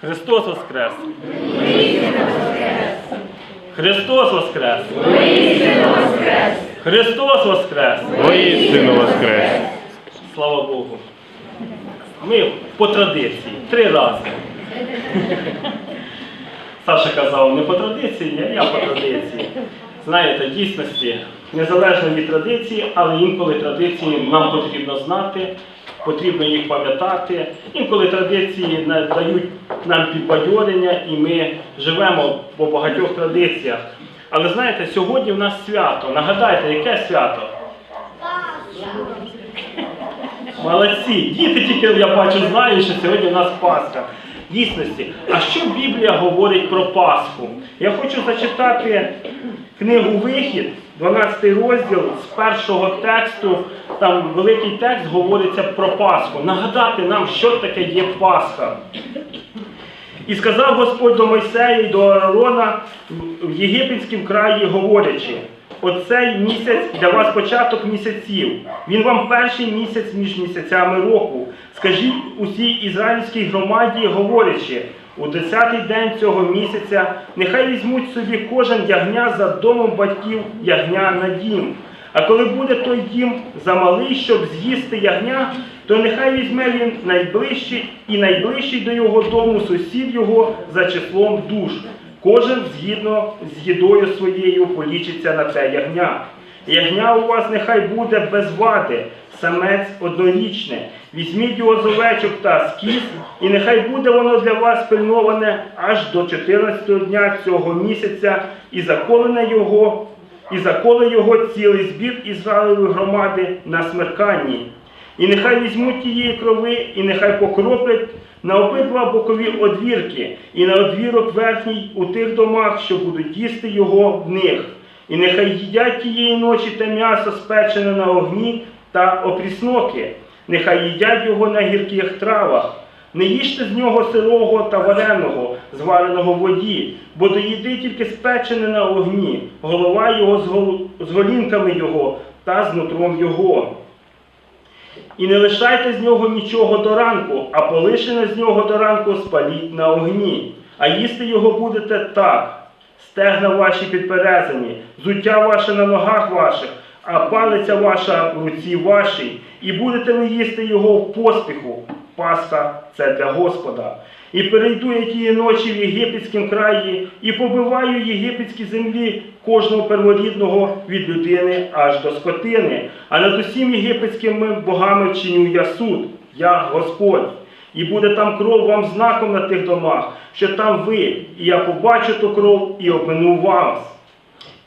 Христос Воскрес! Христос Воскрес! Христос Воскрес! Воістину воскрес! Слава Богу! Ми по традиції три рази. Саша казав, не по традиції, а я по традиції. Знаєте, дійсності, незалежно від традиції, але інколи традиції нам потрібно знати, потрібно їх пам'ятати. Інколи традиції дають нам підбадьорення, і ми живемо по багатьох традиціях. Але знаєте, сьогодні в нас свято. Нагадайте, яке свято? Молодці, діти тільки я бачу знають, що сьогодні у нас Пасха. Дійсності, а що Біблія говорить про Пасху? Я хочу зачитати книгу Вихід, 12 розділ з першого тексту. Там великий текст говориться про Пасху. Нагадати нам, що таке є Пасха. І сказав Господь до Мойсея і до Аарона в єгипетському краї, говорячи, оцей місяць для вас початок місяців. Він вам перший місяць між місяцями року. Скажіть усій ізраїльській громаді, говорячи, у десятий день цього місяця нехай візьмуть собі кожен ягня за домом батьків ягня на дім. А коли буде той дім замалий, щоб з'їсти ягня, то нехай візьме він найближчий і найближчий до його дому сусід його за числом душ. Кожен згідно з їдою своєю полічиться на це ягня. Ягня у вас нехай буде без вади, самець однорічне. Візьміть його з овечок та з кіз, і нехай буде воно для вас пильноване аж до 14 дня цього місяця, і заколене його і заколе його цілий збір Ізраїлевої громади на смерканні. І нехай візьмуть тієї крови, і нехай покроплять на обидва бокові одвірки, і на одвірок верхній у тих домах, що будуть їсти його в них. І нехай їдять тієї ночі те м'ясо спечене на огні та опрісноки, нехай їдять його на гірких травах. Не їжте з нього сирого та вареного, звареного в воді, бо до їди тільки спечене на огні, голова його з голінками його та з нутром його. І не лишайте з нього нічого до ранку, а полишене з нього до ранку спаліть на огні. А їсти його будете так: стегна ваші підперезані, зуття ваше на ногах ваших, а палиця ваша в руці вашій, і будете ви їсти його в поспіху. Пасха це для Господа. І перейду я тієї ночі в єгипетському краї, і побиваю єгипетські землі кожного перворідного від людини аж до скотини. А над усім єгипетськими богами вчиню я суд, я Господь. І буде там кров вам знаком на тих домах, що там ви, і я побачу ту кров і обмину вас.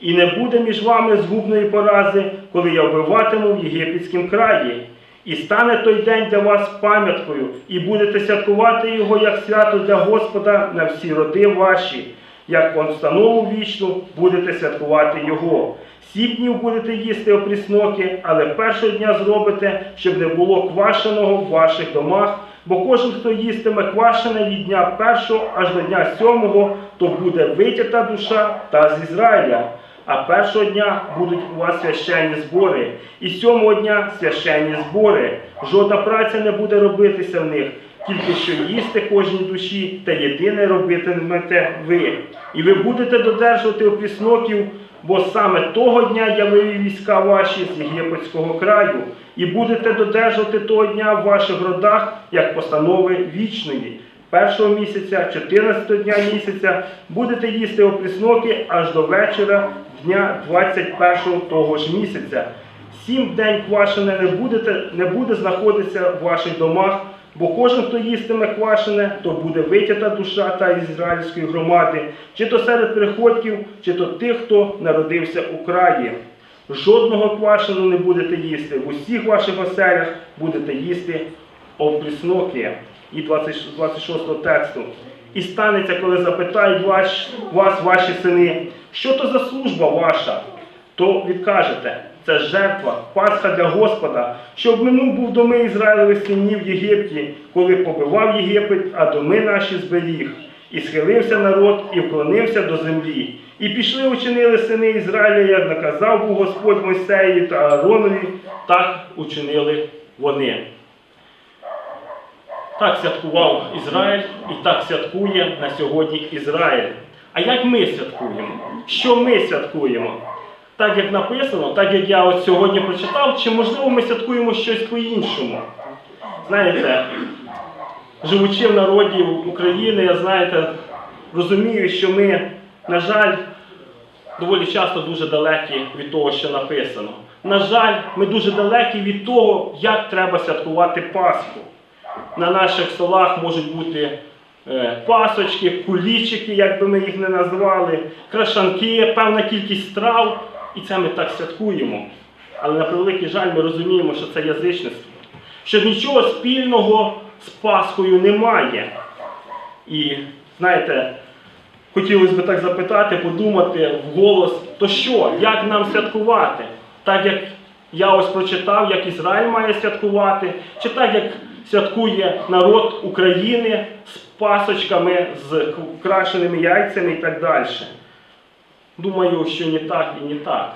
І не буде між вами згубної порази, коли я вбиватиму в єгипетському краї. І стане той день для вас пам'яткою, і будете святкувати його як свято для Господа на всі роди ваші, як постанову вічну будете святкувати його. Сім днів будете їсти опрісноки, але першого дня зробите, щоб не було квашеного в ваших домах, бо кожен, хто їстиме квашене від дня першого аж до дня сьомого, то буде витята душа та з Ізраїля. А першого дня будуть у вас священні збори, і сьомого дня священні збори. Жодна праця не буде робитися в них, тільки що їсти кожній душі, та єдине робитимете ви. І ви будете додержувати опісноків, бо саме того дня я вивів війська ваші з єгипетського краю, і будете додержувати того дня в ваших родах, як постанови вічної. Першого місяця, 14 дня місяця будете їсти опрісноки аж до вечора дня 21 того ж місяця. Сім день квашене не, будете, не буде знаходитися в ваших домах, бо кожен, хто їстиме квашене, то буде витята душа та ізраїльської громади, чи то серед приходьків, чи то тих, хто народився у краї. Жодного квашеного не будете їсти. В усіх ваших оселях будете їсти опрісноки. І 20 26 тексту. І станеться, коли запитають ваш, вас ваші сини, що то за служба ваша, то відкажете, це жертва, Пасха для Господа, що обминув був доми Ізраїлевих синів в Єгипті, коли побивав Єгипет, а доми наші зберіг. І схилився народ, і вклонився до землі. І пішли учинили сини Ізраїля, як наказав був Господь Мойсею та Ааронові, так учинили вони. Так святкував Ізраїль і так святкує на сьогодні Ізраїль. А як ми святкуємо? Що ми святкуємо? Так як написано, так як я от сьогодні прочитав, чи можливо ми святкуємо щось по-іншому? Знаєте, живучи в народі України, я знаєте, розумію, що ми, на жаль, доволі часто дуже далекі від того, що написано. На жаль, ми дуже далекі від того, як треба святкувати Пасху. На наших столах можуть бути е, пасочки, кулічики, як би ми їх не назвали, крашанки, певна кількість страв. І це ми так святкуємо. Але на превеликий жаль, ми розуміємо, що це язичництво, що нічого спільного з Пасхою немає. І знаєте, хотілося б так запитати, подумати вголос, то що, як нам святкувати? Так як я ось прочитав, як Ізраїль має святкувати, чи так як святкує народ України з пасочками, з крашеними яйцями і так далі. Думаю, що не так і не так.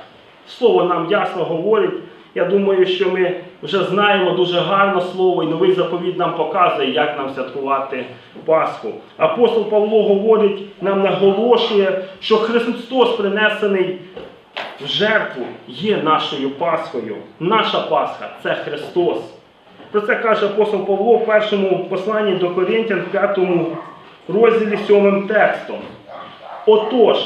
Слово нам ясно говорить. Я думаю, що ми вже знаємо дуже гарно слово, і новий заповіт нам показує, як нам святкувати Пасху. Апостол Павло говорить, нам наголошує, що Христос принесений в жертву є нашою Пасхою. Наша Пасха це Христос. Про це каже апостол Павло в першому посланні до Коринтян, в п'ятому розділі сьомим текстом. Отож,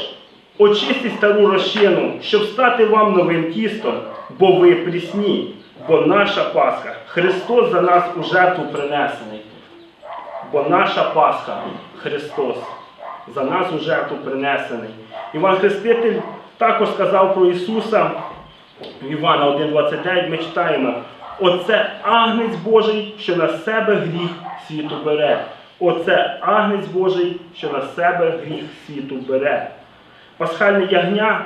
очистіть стару розчину, щоб стати вам новим тістом, бо ви прісні, бо наша Пасха, Христос за нас у жертву принесений. Бо наша Пасха Христос за нас у жертву принесений. Іван Хреститель також сказав про Ісуса Івана 1,29 ми читаємо. Оце агнець Божий, що на себе гріх світу бере. Оце агнець Божий, що на себе гріх світу бере. Пасхальне ягня,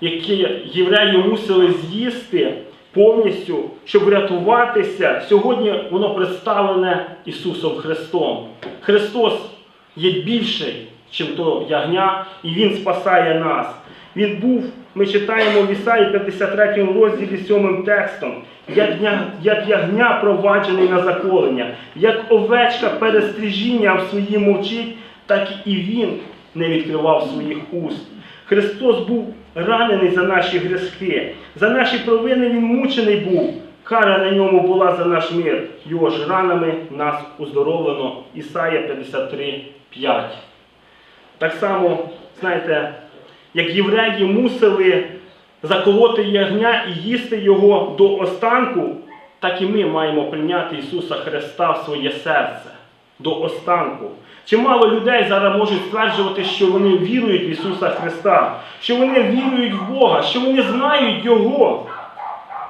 яке євреї мусили з'їсти повністю, щоб врятуватися, сьогодні воно представлене Ісусом Христом. Христос є більший, ніж то ягня, і Він спасає нас. Він був, ми читаємо в Ісаї 53 розділі 7 текстом, як, дня- як ягня проваджений на заколення, як овечка перед стрижінням своїм мовчить, так і він не відкривав своїх уст. Христос був ранений за наші грехи, за наші провини Він мучений був. Кара на ньому була за наш мир. Його ж ранами нас уздоровлено. Ісая 53, 5. Так само, знаєте, як євреї мусили заколоти ягня і їсти його до останку, так і ми маємо прийняти Ісуса Христа в своє серце до останку. Чимало людей зараз можуть стверджувати, що вони вірують в Ісуса Христа, що вони вірують в Бога, що вони знають Його.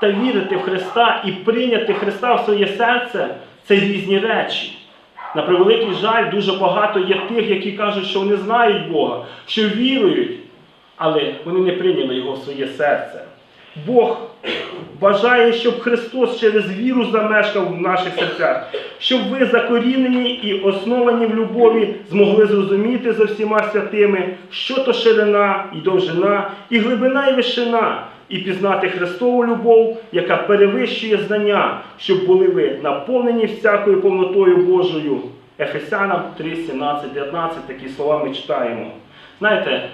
Та вірити в Христа і прийняти Христа в своє серце це різні речі. На превеликий жаль, дуже багато є тих, які кажуть, що вони знають Бога, що вірують, але вони не прийняли Його в своє серце. Бог бажає, щоб Христос через віру замешкав в наших серцях, щоб ви закорінені і основані в любові змогли зрозуміти за всіма святими, що то ширина і довжина, і глибина і вишина, і пізнати Христову любов, яка перевищує знання, щоб були ви наповнені всякою повнотою Божою. Ефесянам 3, 17, 19 такі слова ми читаємо. Знаєте,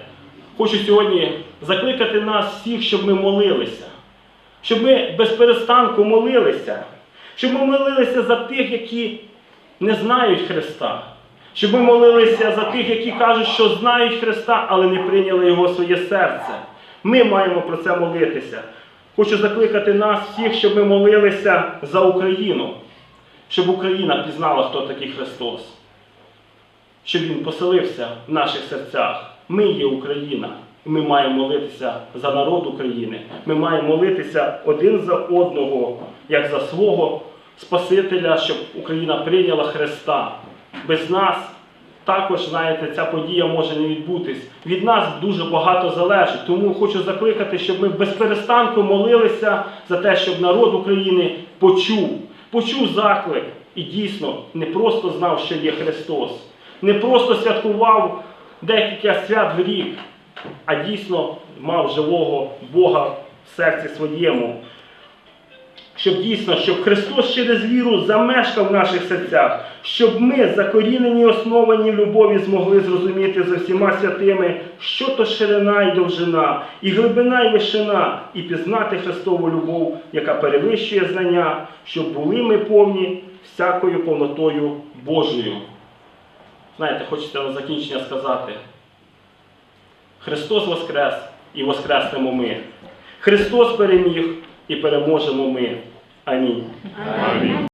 хочу сьогодні закликати нас всіх, щоб ми молилися, щоб ми без перестанку молилися, щоб ми молилися за тих, які не знають Христа, щоб ми молилися за тих, які кажуть, що знають Христа, але не прийняли Його в своє серце. Ми маємо про це молитися. Хочу закликати нас всіх, щоб ми молилися за Україну, щоб Україна пізнала, хто такий Христос щоб він поселився в наших серцях. Ми є Україна, ми маємо молитися за народ України. Ми маємо молитися один за одного, як за свого Спасителя, щоб Україна прийняла Христа. Без нас також, знаєте, ця подія може не відбутись. Від нас дуже багато залежить. Тому хочу закликати, щоб ми без перестанку молилися за те, щоб народ України почув, почув заклик і дійсно не просто знав, що є Христос не просто святкував декілька свят в рік, а дійсно мав живого Бога в серці своєму. щоб дійсно, щоб Христос через віру замешкав в наших серцях, щоб ми, закорінені основані в любові, змогли зрозуміти за всіма святими, що то ширина і довжина, і глибина і вишина, і пізнати Христову любов, яка перевищує знання, щоб були ми повні всякою повнотою Божою. Знаєте, хочеться на закінчення сказати. Христос Воскрес і Воскреснемо ми. Христос переміг і переможемо ми. Амінь. Амінь.